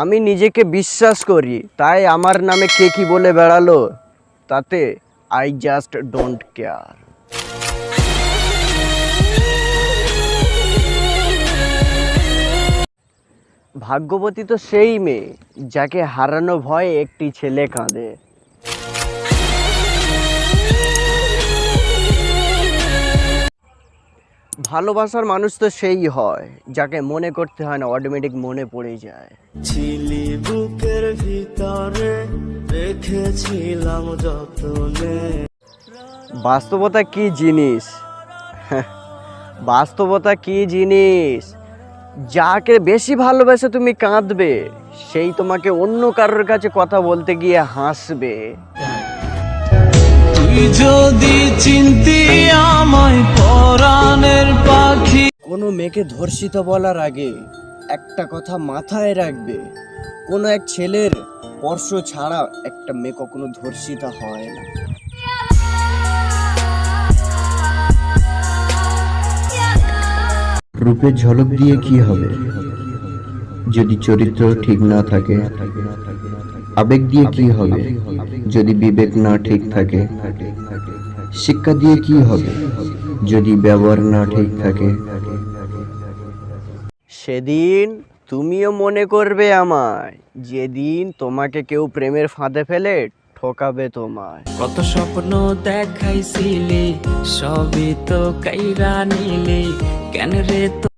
আমি নিজেকে বিশ্বাস করি, তাই আমার নামে কে কি বলে বেড়ালো, তাতে আই জাস্ট ডোন্ট কেয়ার ভাগ্যবতী তো সেই মেয়ে, যাকে হারানো ভয়ে একটি ছেলে কাঁদে। ভালোবাসার মানুষ তো সেই হয় যাকে মনে করতে হয় না অটোমেটিক মনে পড়ে যায়। ছিলি বুকের ভিতরে রেখেছিলাম যতনে। বাস্তবতা কি জিনিস? বাস্তবতা কি জিনিস? যাকে বেশি ভালোবাসে তুমি কাঁদবে সেই তোমাকে অন্য কারোর কাছে কথা বলতে গিয়ে হাসবে। তুই যদি চিনতি মেয়েকে ধর্ষিত বলার আগে একটা কথা মাথায় রাখবে। কোনো এক ছেলের স্পর্শ ছাড়া একটা মেয়ে কখনো ধর্ষিত হয় না। রূপের ঝলক দিয়ে কি হবে? যদি চরিত্র ঠিক না থাকে, আবেগ দিয়ে কি হবে? যদি বিবেক না ঠিক থাকে, শিক্ষা দিয়ে কি হবে? যদি ব্যবহার না ঠিক থাকে সেদিন তুমিও মনে করবে আমায় যেদিন তোমাকে কেউ প্রেমের ফাঁদে ফেলে ঠকাবে তোমায়। কত স্বপ্ন দেখাইছিলি সবই তো কাইরা নিলি কেন রে তো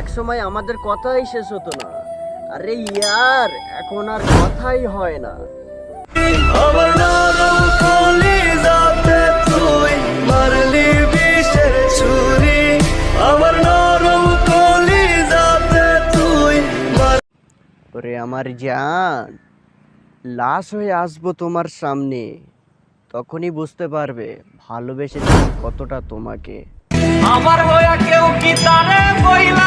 এক সময় আমাদের কথাই শেষ হতো না। আরে ইয়ার এখন আর কথাই হয় না। আমার জান, লাশ হয়ে আসব তোমার সামনে। তখনই বুঝতে পারবে, ভালোবেসেছি কতটা তোমাকে। আমার হয়ে কেউ কি তারে বইলা